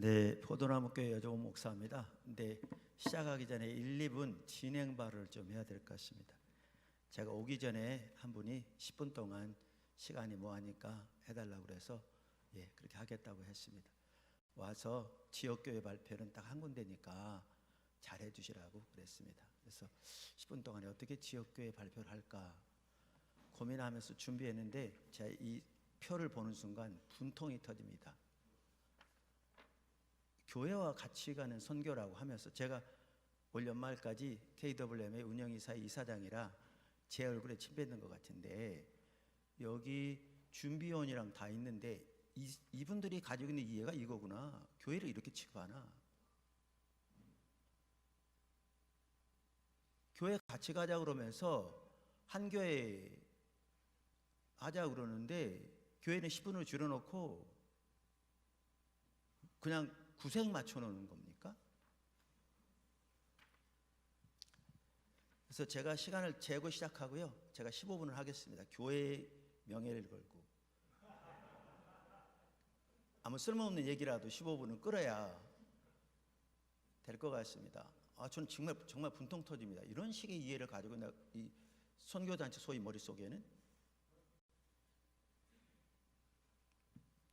네, 포도나무 교회 여종 목사입니다. 근데 시작하기 전에 1, 2분 진행 발언을 좀 해야 될 것 같습니다. 제가 오기 전에 한 분이 10분 동안 시간이 뭐하니까 해달라고 그래서 예 그렇게 하겠다고 했습니다. 와서 지역 교회 발표는 딱 한 군데니까 잘 해 주시라고 그랬습니다. 그래서 10분 동안에 어떻게 지역 교회 발표를 할까 고민하면서 준비했는데 제가 이 표를 보는 순간 분통이 터집니다. 교회와 같이 가는 선교라고 하면서 제가 올 연말까지 KWM의 운영이사의 이사장이라 제 얼굴에 침 뱉는 것 같은데 여기 준비원이랑 다 있는데 이, 이분들이 가지고 있는 이해가 이거구나. 교회를 이렇게 취급하나. 교회 같이 가자 그러면서 한 교회 하자 그러는데 교회는 10분을 줄여놓고 그냥 구색 맞춰놓는 겁니까? 그래서 제가 시간을 재고 시작하고요. 제가 15분을 하겠습니다. 교회의 명예를 걸고. 아무 쓸모없는 얘기라도 15분은 끌어야 될 것 같습니다. 아, 저는 정말 정말 분통 터집니다. 이런 식의 이해를 가지고 이 선교단체 소위 머릿속에는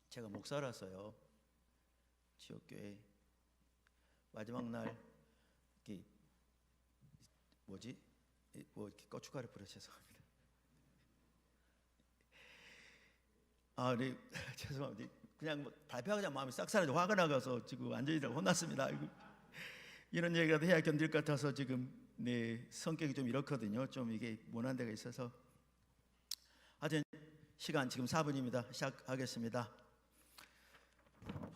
제가 목사라서요. 지역교회 마지막 날 이렇게 뭐지 이- 뭐 이렇게 고춧가루 뿌려 죄송합니다. 아, 네 죄송합니다. 그냥 뭐 발표하자 마음이 싹 사라져 화가 나가서 지금 완전히 다 혼났습니다. 이런 얘기라도 해야 견딜 것 같아서 지금 네 성격이 좀 이렇거든요. 좀 이게 모난 데가 있어서 하여튼 시간 지금 4분입니다. 시작하겠습니다.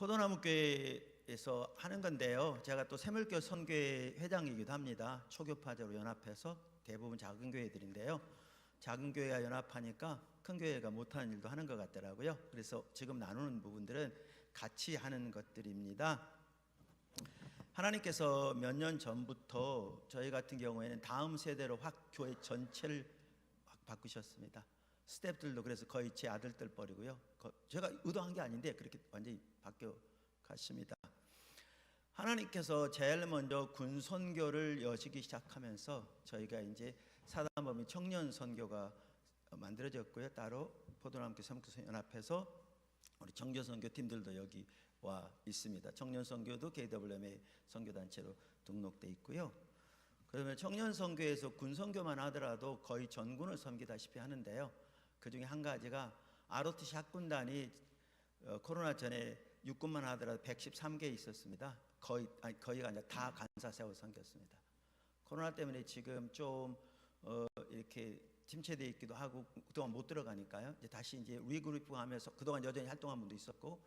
포도나무 교회에서 하는 건데요. 제가 또 새물교 선교회 회장이기도 합니다. 초교파제로 연합해서 대부분 작은 교회들인데요. 작은 교회가 연합하니까 큰 교회가 못하는 일도 하는 것 같더라고요. 그래서 지금 나누는 부분들은 같이 하는 것들입니다. 하나님께서 몇 년 전부터 저희 같은 경우에는 다음 세대로 확 교회 전체를 확 바꾸셨습니다. 스태프들도 그래서 거의 제 아들들 버리고요. 거- 제가 의도한 게 아닌데 그렇게 완전히 바뀌어 갔습니다. 하나님께서 제일 먼저 군 선교를 여시기 시작하면서 저희가 이제 사단법인 청년 선교가 만들어졌고요. 따로 포도나무교 섬교 연합해서 우리 청년 선교 팀들도 여기 와 있습니다. 청년 선교도 KWM의 선교 단체로 등록돼 있고요. 그러면 청년 선교에서 군 선교만 하더라도 거의 전군을 섬기다시피 하는데요. 그 중에 한 가지가 ROTC 학군단이 어, 코로나 전에 육군만 하더라도 113개 있었습니다. 거의 아니 거의가 아니라 다 간사 세워 섬겼습니다. 코로나 때문에 지금 좀 어, 이렇게 침체돼 있기도 하고 그동안 못 들어가니까요. 이제 다시 이제 리그룹하면서 그동안 여전히 활동한 분도 있었고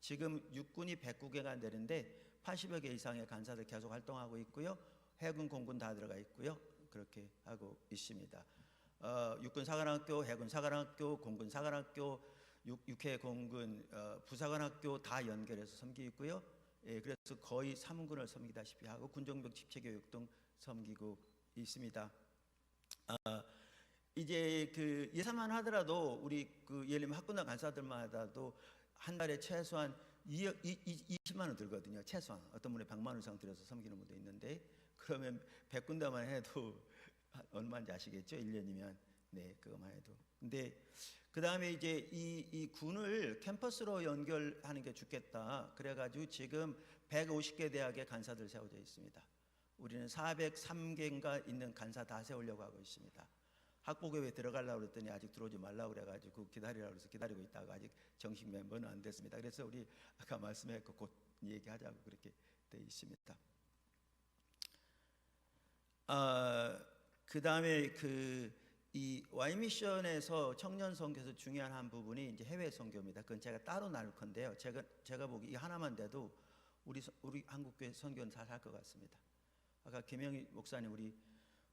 지금 육군이 109개가 되는데 80여 개 이상의 간사들 계속 활동하고 있고요. 해군, 공군 다 들어가 있고요. 그렇게 하고 있습니다. 어, 육군 사관학교, 해군 사관학교, 공군 사관학교, 육, 육해 공군 어, 부사관학교 다 연결해서 섬기고 있고요. 예, 그래서 거의 3군을 섬기다시피 하고 군정병 집체 교육 등 섬기고 있습니다. 아, 이제 그 예산만 하더라도 우리 그 예를 들면 학군단 간사들마다도 한 달에 최소한 2억, 20만 원 들거든요. 최소한 어떤 분이 100만 원 이상 들여서 섬기는 분도 있는데 그러면 100군데만 해도 얼마인지 아시겠죠? 1년이면 네 그거만 해도. 근데 그 다음에 이제 이, 이 군을 캠퍼스로 연결하는 게 좋겠다. 그래가지고 지금 150개 대학의 간사들 세워져 있습니다. 우리는 403개인가 있는 간사 다 세우려고 하고 있습니다. 학부교회 들어가려고 그랬더니 아직 들어오지 말라고 그래가지고 기다리라고 해서 기다리고 있다가 아직 정식 멤버는 안 됐습니다. 그래서 우리 아까 말씀했고 곧 얘기하자고 그렇게 돼 있습니다. 아, 그 다음에 그 이 와이 미션에서 청년 선교에서 중요한 한 부분이 이제 해외 선교입니다. 그건 제가 따로 나눌 건데요. 제가 제가 보기 이 하나만 돼도 우리 서- 우리 한국 교회 선교는 잘할것 같습니다. 아까 김영희 목사님 우리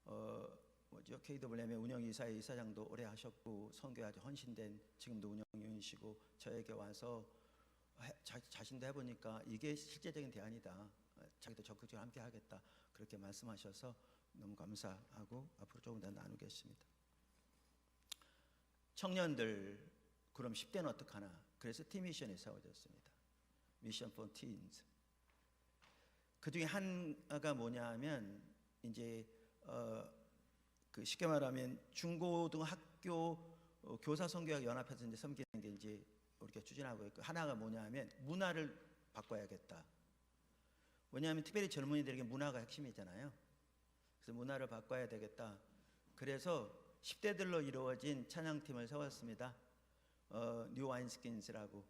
어 뭐죠 KWM의 운영 이사의 이사장도 오래 하셨고 선교에 아주 헌신된 지금도 운영 중이시고 저에게 와서 해- 자, 자신도 해보니까 이게 실제적인 대안이다. 어, 자기도 적극적으로 함께 하겠다. 그렇게 말씀하셔서 너무 감사하고 앞으로 조금 더 나누겠습니다. 청년들 그럼 10대는 어떡하나? 그래서 팀 미션이 세워졌습니다. 미션 for teens. 그 중에 하나가 뭐냐 하면 이제 어 그 쉽게 말하면 중고등학교 어, 교사 선교학 연합에서 이제 섬기는 게 이제 우리가 추진하고 있고 하나가 뭐냐 하면 문화를 바꿔야겠다. 왜냐하면 특별히 젊은이들에게 문화가 핵심이잖아요. 그래서 문화를 바꿔야 되겠다. 그래서 10대들로 이루어진 찬양팀을 세웠습니다. 어, 뉴 와인스킨스라고.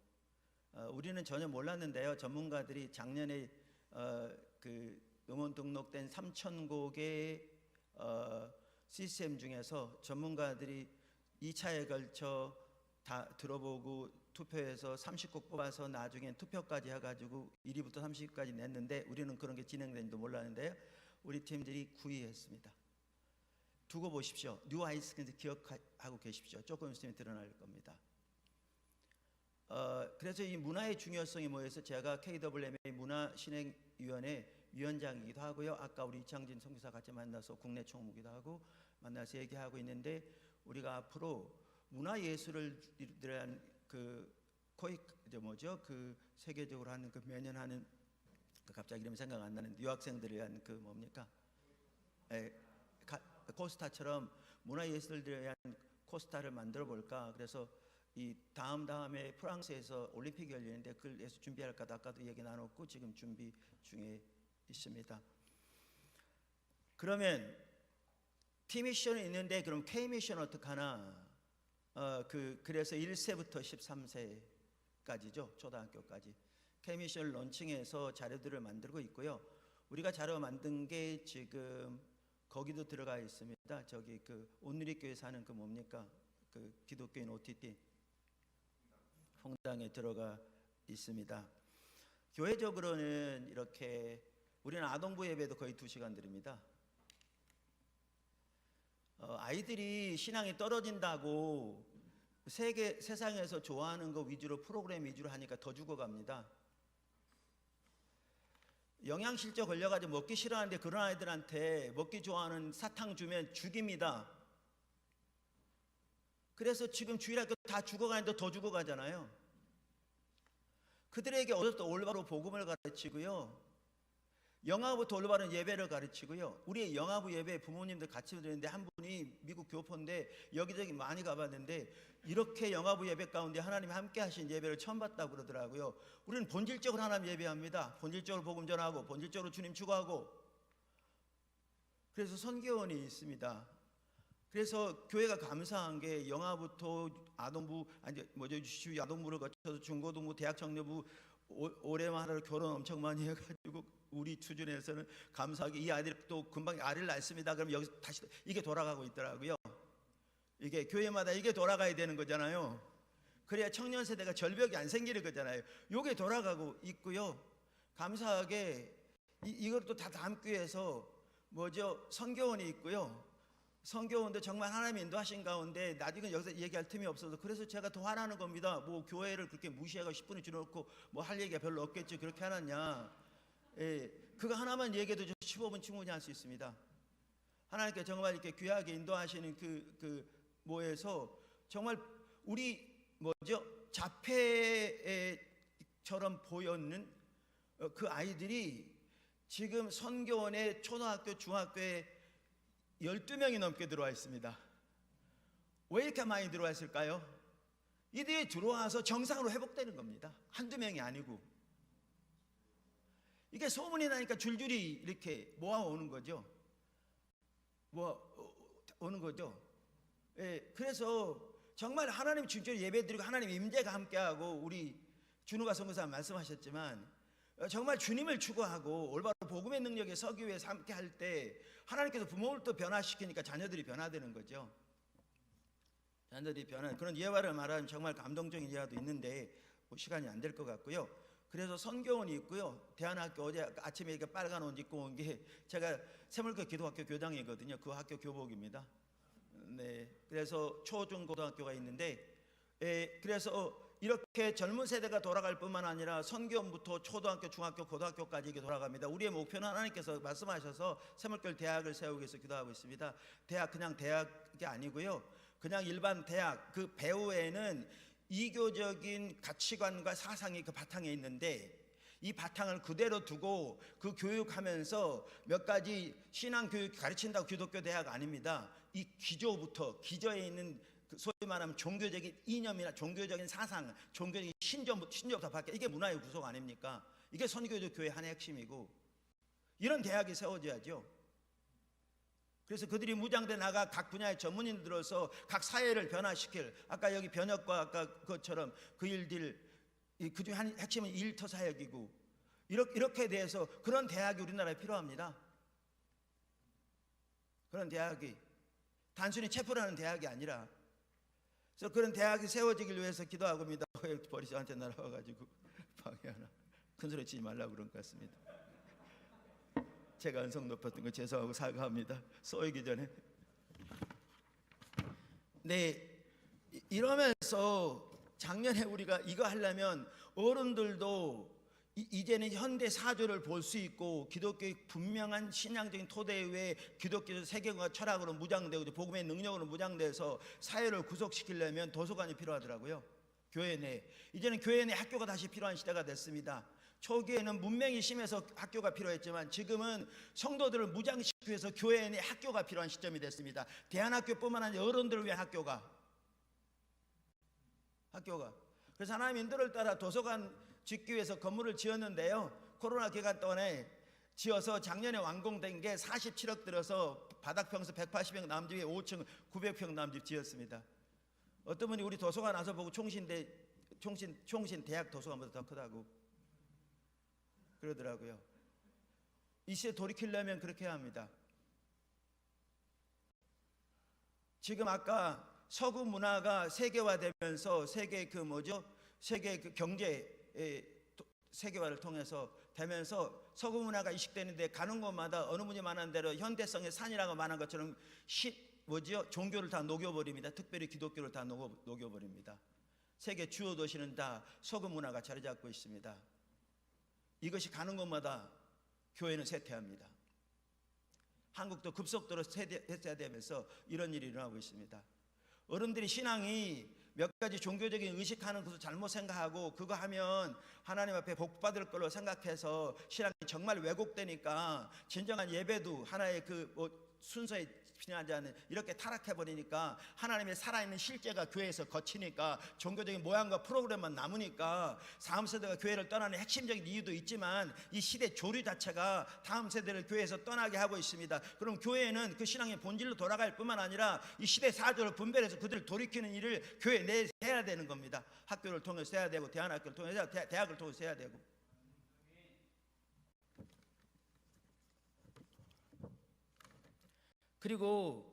어, 우리는 전혀 몰랐는데요. 전문가들이 작년에 어, 그 음원 등록된 3천 곡의 어, 시스템 중에서 전문가들이 2차에 걸쳐 다 들어보고 투표해서 30곡 뽑아서 나중엔 투표까지 해가지고 1위부터 30위까지 냈는데 우리는 그런 게 진행된지도 몰랐는데요. 우리 팀들이 9위 했습니다. 두고 보십시오. 뉴 아이스크림 기억하고 계십시오. 조금 있으면 드러날 겁니다. 어, 그래서 이 문화의 중요성이 뭐해서 제가 KWMA 문화신행위원회 위원장이기도 하고요. 아까 우리 이창진 선교사 같이 만나서 국내 총무기도 하고 만나서 얘기하고 있는데 우리가 앞으로 문화 예술을 위한 그 코이 저 뭐죠 그 세계적으로 하는 그 매년 하는 그 갑자기 이름 생각 안 나는데 유학생들을 위한 그 뭡니까 에, 가, 코스타처럼 문화예술들에 대한 코스타를 만들어 볼까 그래서 이 다음 다음에 프랑스에서 올림픽이 열리는데 그래서 준비할까도 아까도 얘기 나눴고 지금 준비 중에 있습니다. 그러면 T 미션이 있는데 그럼 K 미션 어떻게 하나? 어, 그 그래서 1세부터 13세까지죠 초등학교까지 K 미션 런칭해서 자료들을 만들고 있고요. 우리가 자료 만든 게 지금 거기도 들어가 있습니다. 저기 그 온누리 교회 사는 그 뭡니까? 그 기독교인 OTT 홍당에 들어가 있습니다. 교회적으로는 이렇게 우리는 아동부 예배도 거의 두 시간 드립니다. 어, 아이들이 신앙이 떨어진다고 세계 세상에서 좋아하는 거 위주로 프로그램 위주로 하니까 더 죽어갑니다. 영양실조 걸려가지고 먹기 싫어하는데 그런 아이들한테 먹기 좋아하는 사탕 주면 죽입니다. 그래서 지금 주일학교 다 죽어가는데 더 죽어가잖아요. 그들에게 어제부터 올바로 복음을 가르치고요. 영화부터 올바른 예배를 가르치고요. 우리 영화부 예배 부모님들 같이 드리는데 한 분이 미국 교포인데 여기저기 많이 가봤는데 이렇게 영화부 예배 가운데 하나님이 함께 하신 예배를 처음 봤다고 그러더라고요. 우리는 본질적으로 하나님 예배합니다. 본질적으로 복음 전하고 본질적으로 주님 추구하고 그래서 선교원이 있습니다. 그래서 교회가 감사한 게 영아부터 아동부 아니 뭐죠 주 아동부를 거쳐서 중고등부 대학 청년부 오- 올해만 하루 결혼 엄청 많이 해가지고 우리 수준에서는 감사하게 이 아이들이 또 금방 아이를 낳습니다. 그럼 여기서 다시 이게 돌아가고 있더라고요. 이게 교회마다 이게 돌아가야 되는 거잖아요. 그래야 청년 세대가 절벽이 안 생기는 거잖아요. 요게 돌아가고 있고요. 감사하게 이, 이것도 다 다음 교회에서 뭐죠 선교원이 있고요. 성교원도 정말 하나님 인도하신 가운데 나중에 여기서 얘기할 틈이 없어서 그래서 제가 더 화나는 겁니다. 뭐 교회를 그렇게 무시하고 10분을 줄여놓고 뭐 할 얘기가 별로 없겠지 그렇게 하느냐. 예, 그거 하나만 얘기해도 저 15분 충분히 할 수 있습니다. 하나님께 정말 이렇게 귀하게 인도하시는 그, 그 모에서 정말 우리 뭐죠 자폐처럼 보였는 어, 그 아이들이 지금 선교원의 초등학교 중학교에 12명이 넘게 들어와 있습니다. 왜 이렇게 많이 들어와 있을까요? 이들이 들어와서 정상으로 회복되는 겁니다. 한두 명이 아니고. 이게 소문이 나니까 줄줄이 이렇게 모아오는 거죠. 모아 오는 거죠. 예, 그래서 정말 하나님 진짜 예배드리고 하나님 임재가 함께하고 우리 준우가 선교사 말씀하셨지만 어, 정말 주님을 추구하고 올바로 복음의 능력에 서기 위해서 함께 할 때 하나님께서 부모를 또 변화시키니까 자녀들이 변화되는 거죠. 자녀들이 변화 그런 예화를 말하면 정말 감동적인 예화도 있는데 뭐 시간이 안 될 것 같고요. 그래서 선교원이 있고요. 대안학교 어제 아침에 이렇게 빨간 옷 입고 온 게 제가 새물교 기도학교 교장이거든요. 그 학교 교복입니다. 네, 그래서 초중 고등학교가 있는데, 에, 그래서 이렇게 젊은 세대가 돌아갈 뿐만 아니라 선교원부터 초등학교, 중학교, 고등학교까지 이게 돌아갑니다. 우리의 목표는 하나님께서 말씀하셔서 새물결 대학을 세우기 위해서 기도하고 있습니다. 대학 그냥 대학이 아니고요. 그냥 일반 대학 그 배후에는 이교적인 가치관과 사상이 그 바탕에 있는데 이 바탕을 그대로 두고 그 교육하면서 몇 가지 신앙 교육 가르친다고 기독교 대학 아닙니다. 이 기조부터 기저에 있는 그 소위 말하면 종교적인 이념이나 종교적인 사상, 종교적인 신조부터 신조부터 밖에 이게 문화의 구속 아닙니까? 이게 선교적 교회 하나의 핵심이고 이런 대학이 세워져야죠. 그래서 그들이 무장돼 나가 각 분야의 전문인 들어서 각 사회를 변화시킬 아까 여기 변혁과 아까 그것처럼 그 일들 그중 한 핵심은 일터 사역이고 이렇게 이렇게 대해서 그런 대학이 우리나라에 필요합니다. 그런 대학이 단순히 체포라는 대학이 아니라 그래서 그런 대학이 세워지길 위해서 기도하고 입니다. 왜 벌이 저한테 날아와가지고 방해 하나 큰 소리 치지 말라고 그런 것 같습니다. 제가 언성 높였던 거 죄송하고 사과합니다. 쏘이기 전에. 네, 이- 이러면서 작년에 우리가 이거 하려면 어른들도 이- 이제는 현대 사조를 볼 수 있고 기독교의 분명한 신앙적인 토대 위에 기독교 세계관과 철학으로 무장되고 복음의 능력으로 무장돼서 사회를 구속시키려면 도서관이 필요하더라고요. 교회 내 이제는 교회 내 학교가 다시 필요한 시대가 됐습니다. 초기에는 문맹이 심해서 학교가 필요했지만 지금은 성도들을 무장시키기 위해서 교회 내 학교가 필요한 시점이 됐습니다. 대안학교뿐만 아니라 어른들을 위한 학교가 학교가 그래서 하나님 인도를 따라 도서관 짓기 위해서 건물을 지었는데요. 코로나 기간 동안에 지어서 작년에 완공된 게 47억 들어서 바닥 평수 180평 남집에 5층 900평 남집 지었습니다. 어떤 분이 우리 도서관 와서 보고 총신대 총신 총신 대학 도서관보다 더 크다고 그러더라고요. 이 시대 돌이키려면 그렇게 해야 합니다. 지금 아까 서구 문화가 세계화되면서 세계 그 뭐죠? 세계 그 경제 세계화를 통해서 되면서 서구 문화가 이식되는데 가는 곳마다 어느 분이 말한 대로 현대성의 산이라고 말한 것처럼 시 뭐지요? 종교를 다 녹여버립니다. 특별히 기독교를 다 녹여, 녹여버립니다. 세계 주요 도시는 다 서구 문화가 자리 잡고 있습니다. 이것이 가는 곳마다 교회는 쇠퇴합니다. 한국도 급속도로 쇠퇴되면서 이런 일이 일어나고 있습니다. 어른들이 신앙이 몇 가지 종교적인 의식하는 것을 잘못 생각하고 그거 하면 하나님 앞에 복 받을 걸로 생각해서 신앙이 정말 왜곡되니까 진정한 예배도 하나의 그 뭐 순서에 필요하지 않은 이렇게 타락해 버리니까 하나님의 살아있는 실제가 교회에서 거치니까 종교적인 모양과 프로그램만 남으니까 다음 세대가 교회를 떠나는 핵심적인 이유도 있지만 이 시대 조류 자체가 다음 세대를 교회에서 떠나게 하고 있습니다. 그럼 교회는 그 신앙의 본질로 돌아갈 뿐만 아니라 이 시대 사조를 분별해서 그들을 돌이키는 일을 교회 내에서 해야 되는 겁니다. 학교를 통해서 해야 되고 대안학교를 통해서 대- 대학을 통해서 해야 되고 그리고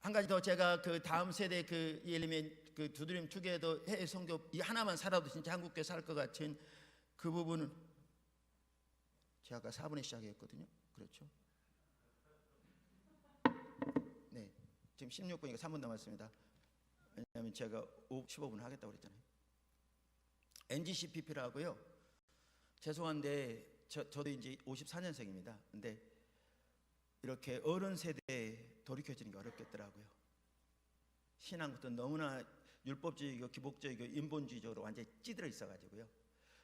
한 가지 더 제가 그 다음 세대 그 예림의 그 두드림 투게더 해외 성교 이 하나만 살아도 진짜 한국교회 살 것 같은 그 부분은 제가 아까 4분에 시작했거든요. 그렇죠? 네. 지금 16분이니까 3분 남았습니다. 왜냐하면 제가 15분 하겠다고 그랬잖아요. NGCPP라고요. 죄송한데 저, 저도 이제 54년생입니다. 근데 이렇게 어른 세대에 돌이켜지는 게 어렵겠더라고요. 신앙부터 너무나 율법주의고 기복주의고 인본주의적으로 완전히 찌들어 있어가지고요.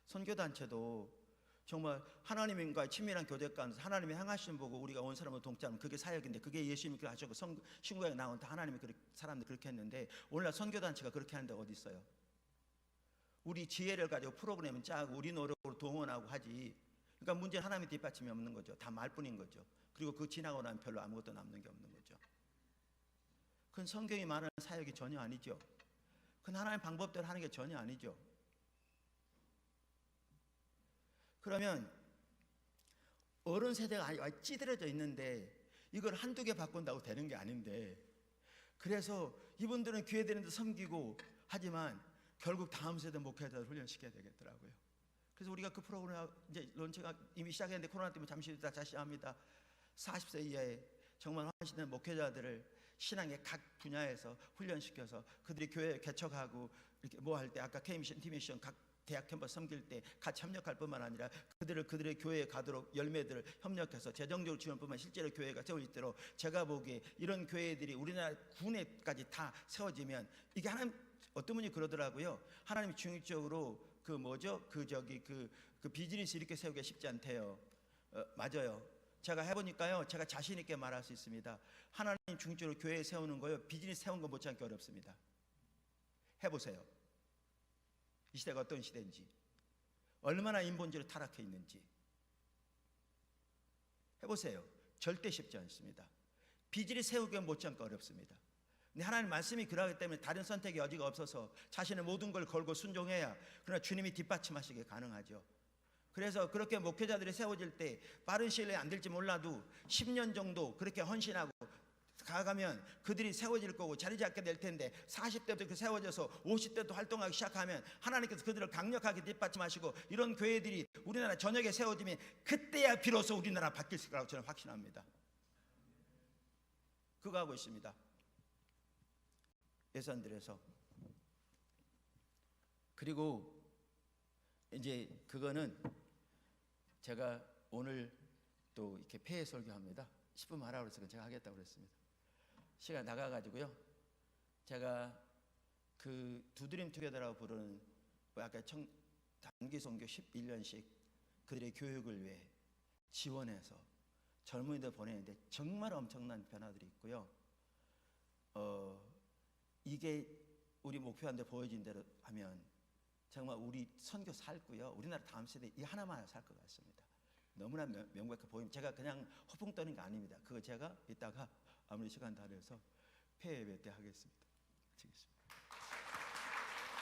선교단체도 정말 하나님과 친밀한 교제가면서 하나님의 행하심 보고 우리가 온 사람을 동참하면 그게 사역인데 그게 예수님이 하셨고 성, 신구에 나온 다 하나님이 그렇게, 사람들 그렇게 했는데 오늘날 선교단체가 그렇게 하는 데 어디 있어요? 우리 지혜를 가지고 프로그램을 짜고 우리 노력으로 동원하고 하지 그러니까 문제는 하나님의 뒷받침이 없는 거죠. 다 말뿐인 거죠. 그리고 그 지나고 나면 별로 아무것도 남는 게 없는 거죠. 그건 성경이 말하는 사역이 전혀 아니죠. 그건 하나님 방법대로 하는 게 전혀 아니죠. 그러면 어른 세대가 찌들어져 있는데 이걸 한두 개 바꾼다고 되는 게 아닌데 그래서 이분들은 교회 되는데 섬기고 하지만 결국 다음 세대 목회자를 훈련시켜야 되겠더라고요. 그래서 우리가 그 프로그램 이제 론치가 이미 시작했는데 코로나 때문에 잠시 있다 다시 합니다. 40세 이하의 정말 하시는 목회자들을 신앙의 각 분야에서 훈련시켜서 그들이 교회 개척하고 이렇게 뭐 할 때 아까 K미션, T미션 각 대학 캠퍼스 섬길 때 같이 협력할 뿐만 아니라 그들을 그들의 교회에 가도록 열매들을 협력해서 재정적으로 지원뿐만 실제로 교회가 세워질 대로 제가 보기에 이런 교회들이 우리나라 군에까지 다 세워지면 이게 하나님 어떤 분이 그러더라고요. 하나님이 중립적으로 그 뭐죠? 그 저기 그, 그 비즈니스 이렇게 세우기가 쉽지 않대요. 어, 맞아요. 제가 해보니까요. 제가 자신 있게 말할 수 있습니다. 하나님 중심으로 교회 세우는 거요. 비즈니스 세운 거 못지않게 어렵습니다. 해보세요. 이 시대가 어떤 시대인지, 얼마나 인본주의로 타락해 있는지 해보세요. 절대 쉽지 않습니다. 비즈니스 세우기가 못지않게 어렵습니다. 근데 하나님 말씀이 그러기 때문에 다른 선택의 여지가 없어서 자신의 모든 걸 걸고 순종해야 그러나 주님이 뒷받침하시게 가능하죠. 그래서 그렇게 목회자들이 세워질 때 빠른 시일 내에 안 될지 몰라도 10년 정도 그렇게 헌신하고 가가면 그들이 세워질 거고 자리 잡게 될 텐데 40대부터 그렇게 세워져서 50대도 활동하기 시작하면 하나님께서 그들을 강력하게 뒷받침하시고 이런 교회들이 우리나라 전역에 세워지면 그때야 비로소 우리나라 바뀔 거라고 저는 확신합니다. 그거 하고 있습니다. 예산들에서 그리고 이제 그거는 제가 오늘 또 이렇게 폐회 설교합니다. 10분 하라고 그래서 제가 하겠다고 그랬습니다. 시간 나가가지고요. 제가 그 두드림 투게더라고 부르는 뭐 아까 청, 단기 선교 11년씩 그들의 교육을 위해 지원해서 젊은이들 보내는데 정말 엄청난 변화들이 있고요. 어, 이게 우리 목표한테 보여진 대로 하면 정말 우리 선교 살고요. 우리나라 다음 세대 이 하나만 살 것 같습니다. 너무나 명- 명백해 보입니다. 제가 그냥 허풍 떠는 거 아닙니다. 그거 제가 이따가 아무리 시간 다 돼서 폐회 때 하겠습니다.